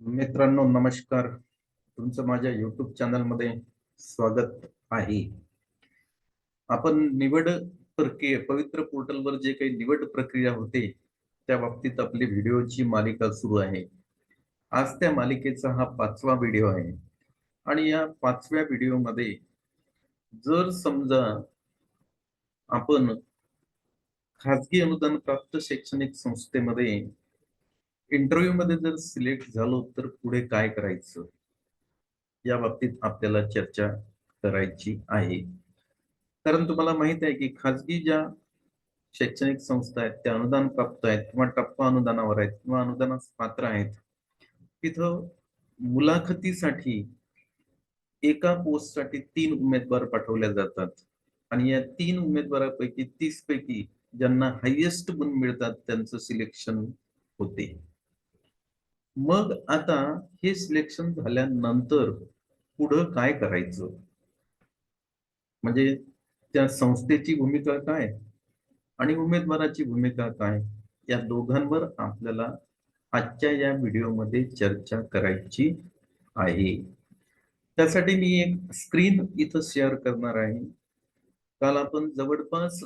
मित्रांनो नमस्कार. तुमचं माझ्या युट्यूब चॅनलमध्ये स्वागत आहे. आपण निवड प्रक्रिये पवित्र पोर्टलवर जे काही निवड प्रक्रिया होते त्या बाबतीत आपली व्हिडिओची मालिका सुरू आहे. आज त्या मालिकेचा हा पाचवा व्हिडिओ आहे. आणि या पाचव्या व्हिडिओमध्ये जर समजा आपण खाजगी अनुदान प्राप्त शैक्षणिक संस्थेमध्ये इंटरव्ह्यू मध्ये जर सिलेक्ट झालो तर पुढे काय करायचं? या बाबतीत आपल्याला चर्चा करायची आहे. कारण तुम्हाला माहीत आहे की खाजगी ज्या शैक्षणिक संस्था आहेत त्या अनुदान प्राप्त आहेत किंवा टप्पा अनुदानावर आहेत किंवा अनुदानास पात्र आहेत तिथं मुलाखतीसाठी एका पोस्टसाठी तीन उमेदवार पाठवल्या जातात. आणि या तीन उमेदवारापैकी तीस पैकी ज्यांना हायेस्ट गुण मिळतात त्यांचं सिलेक्शन होते. मग आता हे सिलेक्शन झाल्यानंतर पुढं काय करायचं? म्हणजे त्या संस्थेची भूमिका काय? आणि उमेदवाराची भूमिका काय? या दोघांवर आपल्याला आजच्या या व्हिडिओमध्ये चर्चा करायची आहे. त्यासाठी मी एक स्क्रीन इथं शेअर करणार आहे. काल आपण जवळपास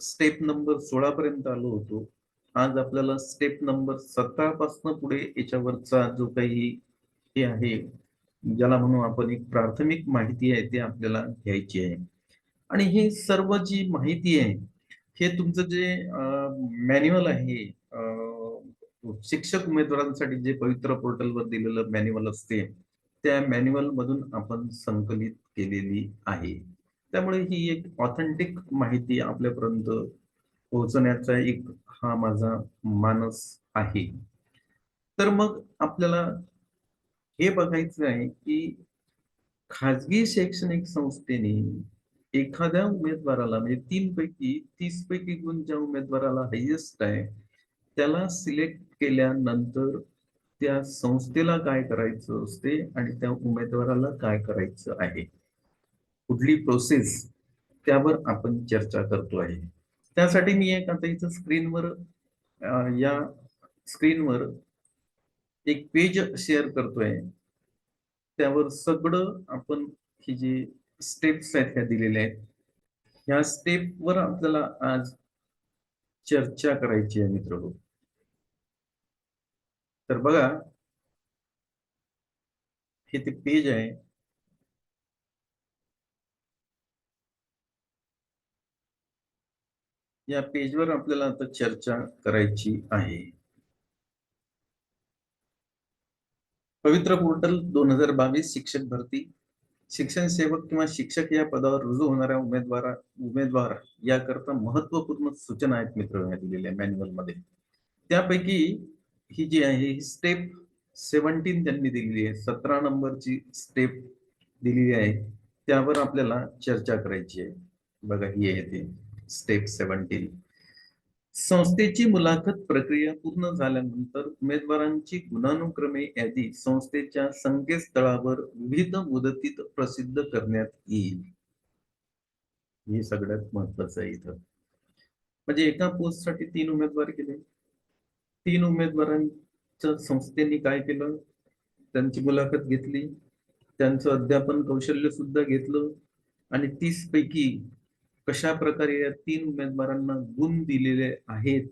स्टेप नंबर सोळा पर्यंत आलो होतो. आज आपल्याला स्टेप नंबर सतरा पासन पुढे याच्यावरचा जो काही हे आहे ज्याला म्हणून आपण एक प्राथमिक माहिती आहे ते आपल्याला घ्यायची आहे. आणि हे सर्व जी माहिती आहे हे तुमचं जे मॅन्युअल आहे शिक्षक उमेदवारांसाठी जे पवित्र पोर्टलवर दिलेलं मॅन्युअल असते त्या मॅन्युअल मधून आपण संकलित केलेली आहे. त्यामुळे ही एक ऑथेंटिक माहिती आपल्यापर्यंत पोहोचण्याचा एक हा माझा मानस आहे. तर मग आपल्याला हे बघायचं आहे की खाजगी शैक्षणिक संस्थेने एखाद्या उमेदवाराला म्हणजे तीन पैकी तीस पैकी गुण ज्या उमेदवाराला हायेस्ट आहे त्याला सिलेक्ट केल्यानंतर त्या संस्थेला काय करायचं असते आणि त्या उमेदवाराला काय करायचं आहे? कुठली प्रोसेस त्यावर आपण चर्चा करतो आहे. त्यासाठी मी एक आता इथं स्क्रीनवर या स्क्रीनवर एक पेज शेअर करतोय. त्यावर सगळं आपण ही जी स्टेप्स आहेत ह्या दिलेल्या आहेत. ह्या स्टेपवर आपल्याला आज चर्चा करायची आहे मित्र तर बघा हे ते पेज आहे. या पेजवर आपल्याला आता चर्चा करायची आहे. पवित्र पोर्टल दोन हजार बावीस शिक्षक भरती. शिक्षण सेवक किंवा शिक्षक या पदावर रुजू होणाऱ्या उमेदवारा उमेदवार याकरता महत्त्वपूर्ण सूचना आहेत मित्र दिलेल्या मॅन्युअलमध्ये त्यापैकी ही जी आहे ही स्टेप सेवन्टीन त्यांनी दिलेली आहे. सतरा नंबरची स्टेप दिलेली आहे. त्यावर आपल्याला चर्चा करायची आहे. बघा ही आहे ते. स्टेप सेव्हन्टीन संस्थेची मुलाखत प्रक्रिया पूर्ण झाल्यानंतर उमेदवारांची गुणानुक्रमे यादी संस्थेच्या संकेतस्थळावर विविध मुदतीत प्रसिद्ध करण्यात येईल. हे सगळ्यात महत्वाचं आहे इथं. म्हणजे एका पोस्टसाठी तीन उमेदवार केले. तीन उमेदवारांच्या संस्थेने काय केलं? त्यांची मुलाखत घेतली. त्यांचं अध्यापन कौशल्य सुद्धा घेतलं. आणि तीस पैकी कशा प्रकारे या तीन उमेदवारांना गुण दिलेले आहेत?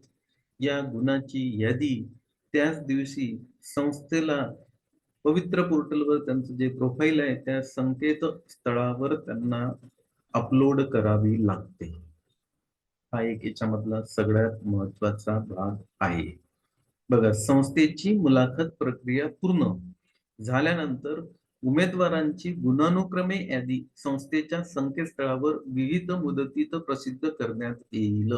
या गुणाची यादी त्याच दिवशी संस्थेला पवित्र पोर्टलवर त्यांचं जे प्रोफाईल आहे त्या संकेत स्थळावर त्यांना अपलोड करावी लागते. हा एक याच्यामधला सगळ्यात महत्त्वाचा भाग आहे. बघा संस्थेची मुलाखत प्रक्रिया पूर्ण झाल्यानंतर उमेदवारांची गुणानुक्रमे यादी संस्थेच्या संकेतस्थळावर विविध मुदतीत प्रसिद्ध करण्यात येईल.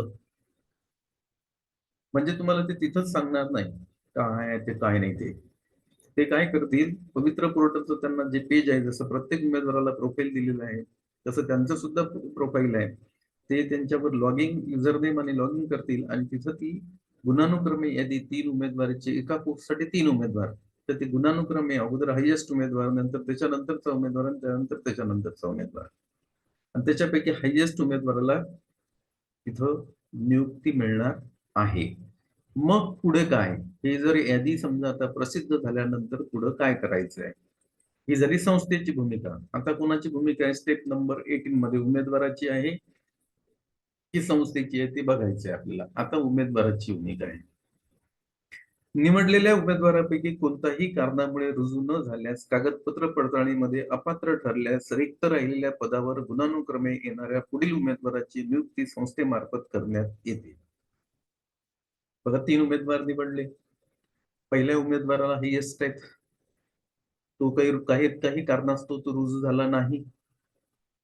म्हणजे तुम्हाला ते तिथंच सांगणार नाही. काय ते काय नाही ते. ते काय करतील? पवित्र पोर्टलचं त्यांना जे पेज आहे जसं प्रत्येक उमेदवाराला प्रोफाईल दिलेलं आहे तसं त्यांचं सुद्धा प्रोफाईल आहे. ते त्यांच्यावर लॉगिंग युजरनेम आणि लॉगिंग करतील आणि तिथं ती गुणानुक्रमे यादी तीन उमेदवाराचे एका पोस्टसाठी तीन उमेदवार. तर ते गुणानुक्रमे अगोदर हायेस्ट उमेदवार नंतर त्याच्यानंतरचा उमेदवार आणि त्यानंतर त्याच्यानंतरचा उमेदवार. आणि त्याच्यापैकी हायेस्ट उमेदवाराला तिथं नियुक्ती मिळणार आहे. मग पुढे काय? हे जर यादी समजा आता प्रसिद्ध झाल्यानंतर पुढे काय करायचं आहे ही झाली संस्थेची भूमिका आता कोणाची भूमिका आहे? स्टेप नंबर एटीन मध्ये उमेदवाराची आहे. की संस्थेची आहे ते बघायचे आपल्याला. आता उमेदवाराची भूमिका आहे. निवडलेल्या उमेदवारापैकी कोणताही कारणामुळे रुजू न झाल्यास कागदपत्र पडताळणीमध्ये अपात्र ठरल्यास रिक्त राहिलेल्या पदावर गुणानुक्रमे येणाऱ्या पुढील उमेदवाराची नियुक्ती संस्थेमार्फत करण्यात येते. बघा तीन उमेदवार निवडले. पहिल्या उमेदवाराला हायएस्ट आहेत. तो काही काही काही कारणास्तव तो रुजू झाला नाही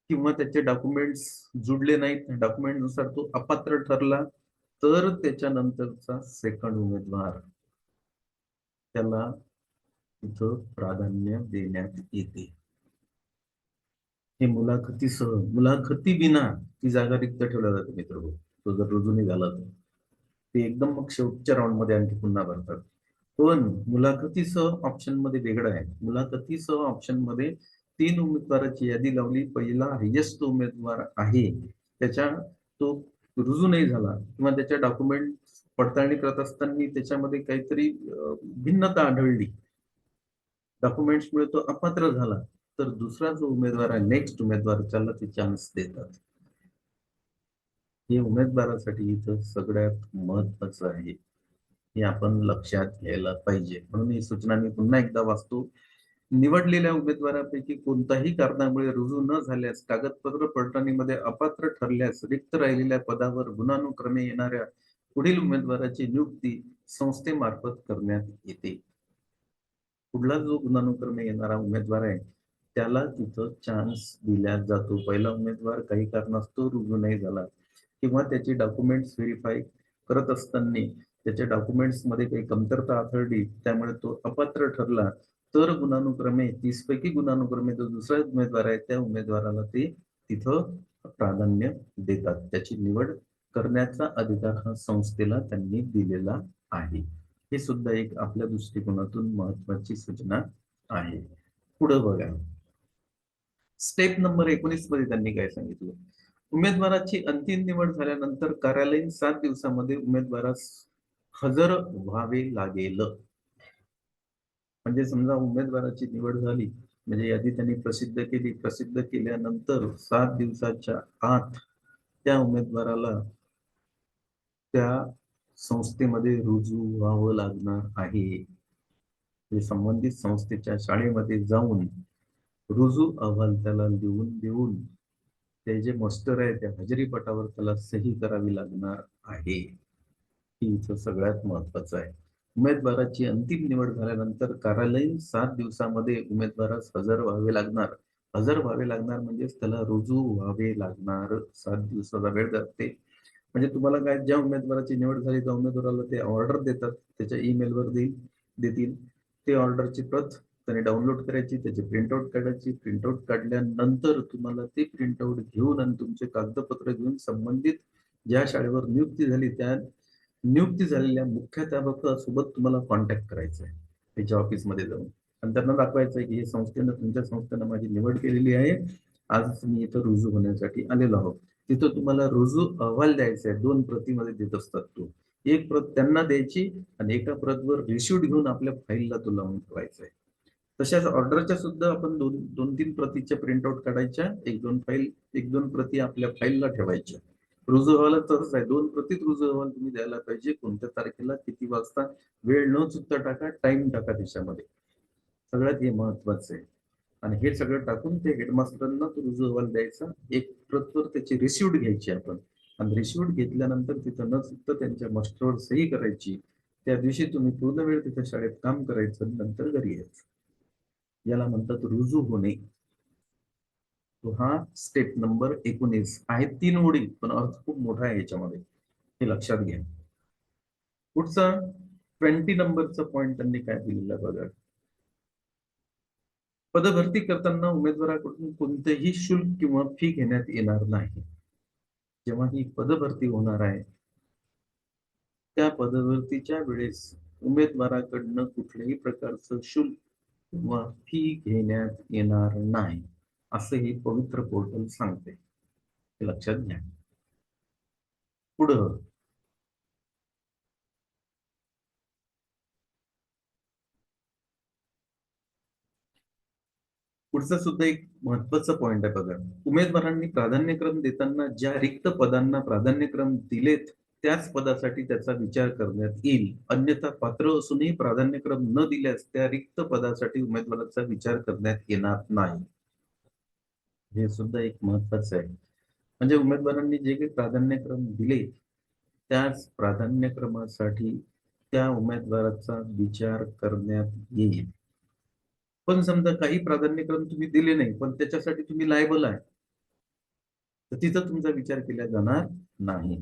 किंवा त्याचे डॉक्युमेंट्स जुडले नाहीत. डॉक्युमेंटनुसार तो अपात्र ठरला तर त्याच्यानंतरचा सेकंड उमेदवार त्याला तिथं प्राधान्य देण्यात येते. हे मुलाखतीसह मुलाखती बिना ती जागा रिक्त ठेवल्या जाते मित्र तो जर रुजू निघाला तर. ते एकदम मग शेवटच्या राऊंडमध्ये आणखी पुन्हा भरतात. पण मुलाखतीसह ऑप्शनमध्ये वेगळं आहे. मुलाखतीसह ऑप्शनमध्ये तीन उमेदवाराची यादी लावली. पहिला हायेस्ट उमेदवार आहे. त्याच्या तो रुजू नाही झाला किंवा त्याच्या डॉक्युमेंट पडताळणी करत असताना त्याच्यामध्ये काहीतरी भिन्नता आढळली. डॉक्युमेंट्समुळे तो अपात्र झाला. तर दुसरा जो उमेदवार आहे नेक्स्ट उमेदवार त्याला ते चान्स देतात. हे उमेदवारासाठी इथं सगळ्यात महत्वाचं आहे. हे आपण लक्षात घ्यायला पाहिजे. म्हणून ही सूचना मी पुन्हा एकदा वाचतो. निवडलेल्या उमेदवारापैकी कोणताही कारणामुळे रुजू न झाल्यास कागदपत्र पडताळणीमध्ये अपात्र ठरल्यास रिक्त राहिलेल्या पदावर गुणानुक्रमे येणाऱ्या पुढील उमेदवाराची नियुक्ती संस्थेमार्फत करण्यात येते. पुढला जो गुणानुक्रमे येणारा उमेदवार आहे त्याला तिथं चान्स दिला जातो. पहिला उमेदवार काही कारणास्तव रुजू नाही झाला किंवा त्याचे डॉक्युमेंट्स व्हेरीफाय करत असताना त्याच्या डॉक्युमेंट्समध्ये काही कमतरता आढळली त्यामुळे तो अपात्र ठरला. तर गुणानुक्रमे तीस पैकी गुणानुक्रमे जो दुसरा उमेदवार आहे त्या उमेदवाराला ते तिथं प्राधान्य देतात. त्याची निवड करण्याचा अधिकार हा संस्थेला त्यांनी दिलेला आहे. हे सुद्धा एक आपल्या दृष्टिकोनातून महत्वाची सूचना आहे. पुढे बघा. स्टेप नंबर एकोणीसमध्ये त्यांनी काय सांगितलं? उमेदवाराची अंतिम निवड झाल्यानंतर कार्यालयीन सात दिवसामध्ये उमेदवारास हजर व्हावे लागेल. म्हणजे समजा उमेदवाराची निवड झाली म्हणजे यादी त्यांनी प्रसिद्ध केली प्रसिद्ध केल्यानंतर सात दिवसाच्या आत त्या उमेदवाराला त्या संस्थेमध्ये रुजू व्हावं लागणार आहे. संबंधित संस्थेच्या शाळेमध्ये जाऊन रुजू अहवाल त्याला लिहून देऊन ते जे मास्टर आहे त्या हजेरीपटावर त्याला सही करावी लागणार आहे. ही इथं सगळ्यात महत्वाचं आहे. उमेदवाराची अंतिम निवड झाल्यानंतर कार्यालयीन सात दिवसामध्ये उमेदवारास हजर व्हावे लागणार. हजर व्हावे लागणार म्हणजेच त्याला रुजू व्हावे लागणार. सात दिवसाचा वेळ जाते. म्हणजे तुम्हाला काय ज्या उमेदवाराची निवड झाली त्या उमेदवाराला ते ऑर्डर देतात त्याच्या ईमेलवर देईल देतील. ते ऑर्डरची प्रत त्याने डाउनलोड करायची त्याची प्रिंटआउट काढायची. प्रिंटआउट काढल्यानंतर तुम्हाला ते प्रिंटआउट घेऊन आणि तुमचे कागदपत्र घेऊन संबंधित ज्या शाळेवर नियुक्ती झाली त्या नियुक्ती झालेल्या मुख्याध्यापकासोबत तुम्हाला कॉन्टॅक्ट करायचं आहे त्याच्या ऑफिसमध्ये जाऊन. आणि त्यांना दाखवायचं आहे की हे संस्थेनं तुमच्या संस्थेनं माझी निवड केलेली आहे. आज मी इथं रुजू होण्यासाठी आलेलो आहोत. तिथं तुम्हाला रुजू अहवाल द्यायचा आहे दोन प्रतीमध्ये देत असतात तू. एक प्रत त्यांना द्यायची आणि एका प्रतवर रिसिव्ड घेऊन आपल्या फाईलला तो लावून ठेवायचा आहे. तशाच ऑर्डरच्या सुद्धा आपण दोन दोन तीन प्रतीच्या प्रिंटआउट काढायच्या. एक दोन फाईल एक दोन प्रती आपल्या फाईलला ठेवायच्या. रुजू अहवाल तरच आहे. दोन प्रतीत रुजू अहवाल तुम्ही द्यायला पाहिजे. कोणत्या तारखेला किती वाजता वेळ न चुकता टाका टाइम टाका त्याच्यामध्ये. सगळ्यात हे महत्वाचं आहे. आणि हे सगळं टाकून ते हेडमास्टरांना तो रुजू द्यायचा. एक प्रतवर त्याची रिसिव्ड घ्यायची आपण. आणि रिसिव्ड घेतल्यानंतर तिथं न चुकता त्यांच्या मास्टरवर सही करायची. त्या दिवशी तुम्ही पूर्ण वेळ तिथं शाळेत काम करायचं नंतर घरी यायचं. याला म्हणतात रुजू होणे. तो हा स्टेप नंबर एकोणीस आहे. तीन ओळी पण अर्थ खूप मोठा आहे याच्यामध्ये. हे लक्षात घ्या. पुढचा ट्वेंटी नंबरचा पॉइंट त्यांनी काय दिलेला बघा. पदभरती करताना उमेदवाराकडून कोणतेही शुल्क किंवा फी घेण्यात येणार नाही. जेव्हा ही पदभरती होणार आहे त्या पदभरतीच्या वेळेस उमेदवाराकडनं कुठल्याही प्रकारचं शुल्क किंवा फी घेण्यात येणार नाही असं हे पवित्र पोर्टल सांगते. हे लक्षात घ्या. पुढं पुढचा सुद्धा एक महत्त्वाचा पॉइंट आहे बघा. उमेदवारांनी प्राधान्यक्रम देताना ज्या रिक्त पदांना प्राधान्यक्रम दिलेत त्याच पदासाठी त्याचा विचार करण्यात येईल. अन्यथा पात्र असूनही प्राधान्यक्रम न दिल्यास त्या रिक्त पदासाठी उमेदवाराचा विचार करण्यात येणार नाही. हे सुद्धा एक महत्वाचं आहे. म्हणजे उमेदवारांनी जे काही प्राधान्यक्रम दिले त्याच प्राधान्यक्रमासाठी त्या उमेदवाराचा विचार करण्यात येईल. पण समजा काही प्राधान्यक्रम तुम्ही दिले नाही पण त्याच्यासाठी तुम्ही लायबल आहे. तर तिथं तुमचा विचार केला जाणार नाही.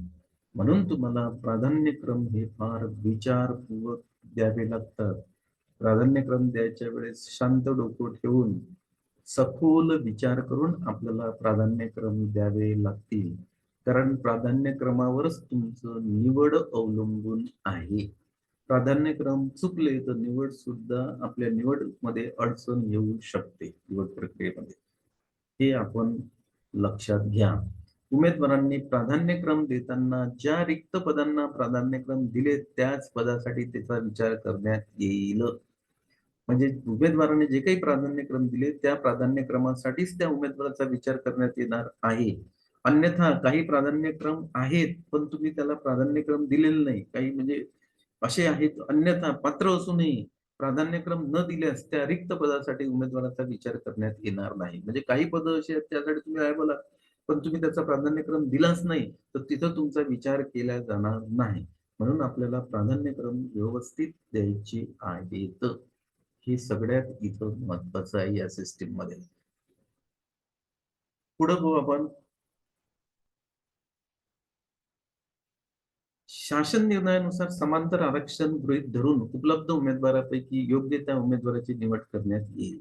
म्हणून तुम्हाला प्राधान्यक्रम हे फार विचारपूर्वक द्यावे लागतात. प्राधान्यक्रम द्यायच्या वेळेस शांत डोकं ठेवून सखोल विचार करून आपल्याला प्राधान्यक्रम द्यावे लागतील. कारण प्राधान्यक्रमावरच तुमचं निवड अवलंबून आहे. प्राधान्यक्रम चुकले तर निवड सुद्धा आपल्या निवडमध्ये अडचण येऊ शकते निवड प्रक्रियेमध्ये. हे आपण लक्षात घ्या. उमेदवारांनी प्राधान्यक्रम देताना ज्या रिक्त पदांना प्राधान्यक्रम दिले त्याच पदासाठी त्याचा विचार करण्यात येईल. म्हणजे उमेदवाराने जे काही प्राधान्यक्रम दिले त्या प्राधान्यक्रमासाठीच त्या उमेदवाराचा विचार करण्यात येणार आहे. अन्यथा काही प्राधान्यक्रम आहेत पण तुम्ही त्याला प्राधान्यक्रम दिलेले नाही. काही म्हणजे असे आहेत. अन्यथा पात्र असूनही प्राधान्यक्रम न दिल्यास त्या रिक्त पदासाठी उमेदवाराचा विचार करण्यात येणार नाही. म्हणजे काही पद अशी आहेत त्यासाठी तुम्ही आहे बोला. पण तुम्ही त्याचा प्राधान्यक्रम दिलाच नाही तर तिथं तुमचा विचार केला जाणार नाही. म्हणून आपल्याला प्राधान्यक्रम व्यवस्थित द्यायचे आहेत. हे सगळ्यात इथं महत्वाचं आहे या सिस्टीममध्ये. पुढं बघू आपण. शासन निर्णयानुसार समांतर आरक्षण गृहीत धरून उपलब्ध उमेदवारापैकी योग्य त्या उमेदवाराची निवड करण्यात येईल.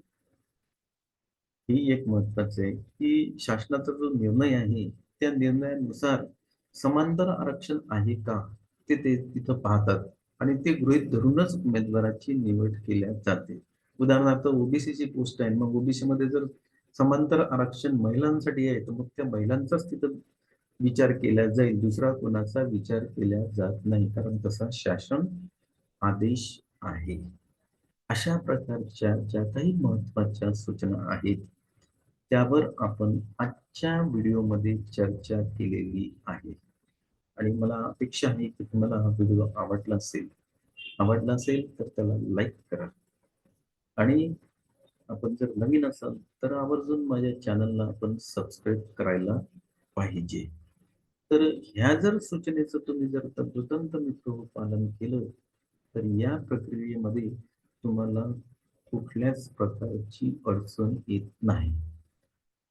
ही एक महत्वाचं आहे की शासनाचा जो निर्णय आहे त्या निर्णयानुसार समांतर आरक्षण आहे का ते ते तिथं पाहतात आणि ते गृहीत धरूनच उमेदवाराची निवड केल्या जाते. उदाहरणार्थ ओबीसीची पोस्ट आहे. मग ओबीसी मध्ये जर समांतर आरक्षण महिलांसाठी आहे तर मग त्या महिलांचाच तिथं विचार केला जाईल. दुसरा कोणाचा विचार केला जात नाही. कारण तसा शासन आदेश आहे. अशा प्रकारच्या ज्या काही महत्त्वाच्या सूचना आहेत त्यावर आपण आजच्या व्हिडिओमध्ये चर्चा केलेली आहे. आणि मला अपेक्षा आहे की तुम्हाला हा व्हिडिओ आवडला असेल आवडला असेल तर त्याला लाईक करा. आणि आपण जर नवीन असाल तर आवर्जून माझ्या चॅनलला आपण सबस्क्राईब करायला पाहिजे. तर ह्या जर सूचनेचं तुम्ही जर तंतोतंत मित्र पालन केलं तर या प्रक्रियेमध्ये तुम्हाला कुठल्याच प्रकारची अडचण येत नाही.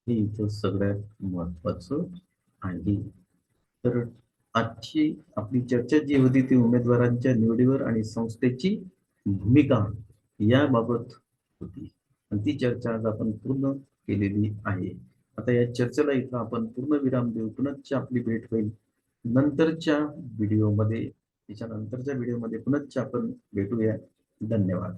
हे इथं सगळ्यात महत्वाचं आहे. तर आजची आपली चर्चा जी होती ती उमेदवारांच्या निवडीवर आणि संस्थेची भूमिका याबाबत होती. आणि ती चर्चा आज आपण पूर्ण केलेली आहे. आता या चर्चेला इथं आपण पूर्ण विराम देऊ. पुनश्च आपली भेट होईल. नंतरच्या व्हिडिओमध्ये त्याच्या नंतरच्या व्हिडिओमध्ये पुनश्च आपण भेटूया. धन्यवाद.